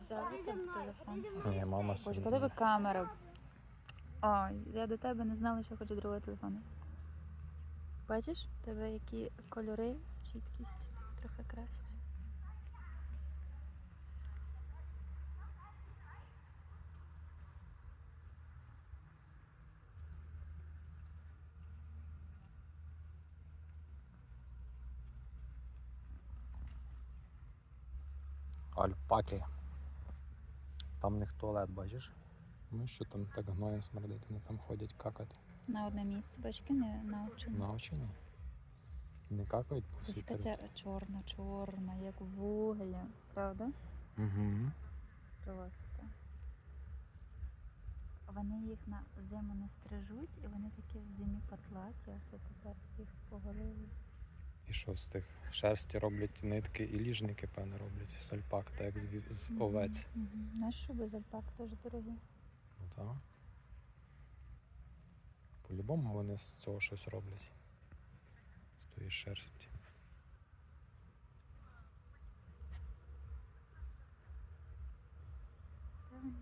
Взяли там телефон. Ні, мама Ось, коли ви камера. О, я до тебе не знала, що хочу другого телефону. Бачиш, у тебе які кольори, чіткість Альпаки. Там них туалет, бачиш? Ну що там так гноєм смердить, вони там ходять какати. На одне місце, бачки не навчені. Навчені. Не какають по всій Ось ця чорна, чорна, як вугілля, правда? Угу. Просто. Вони їх на зиму не стрижуть, і вони такі в зимі патлаті, а це тепер їх поголили. І що з тих шерсті роблять нитки і ліжники, певно, роблять з альпак, так як з, з овець. Угу. Знаєш, шуби з альпак теж дорогі. Ну так. По-любому вони з цього щось роблять. З тої шерсті. Правильно.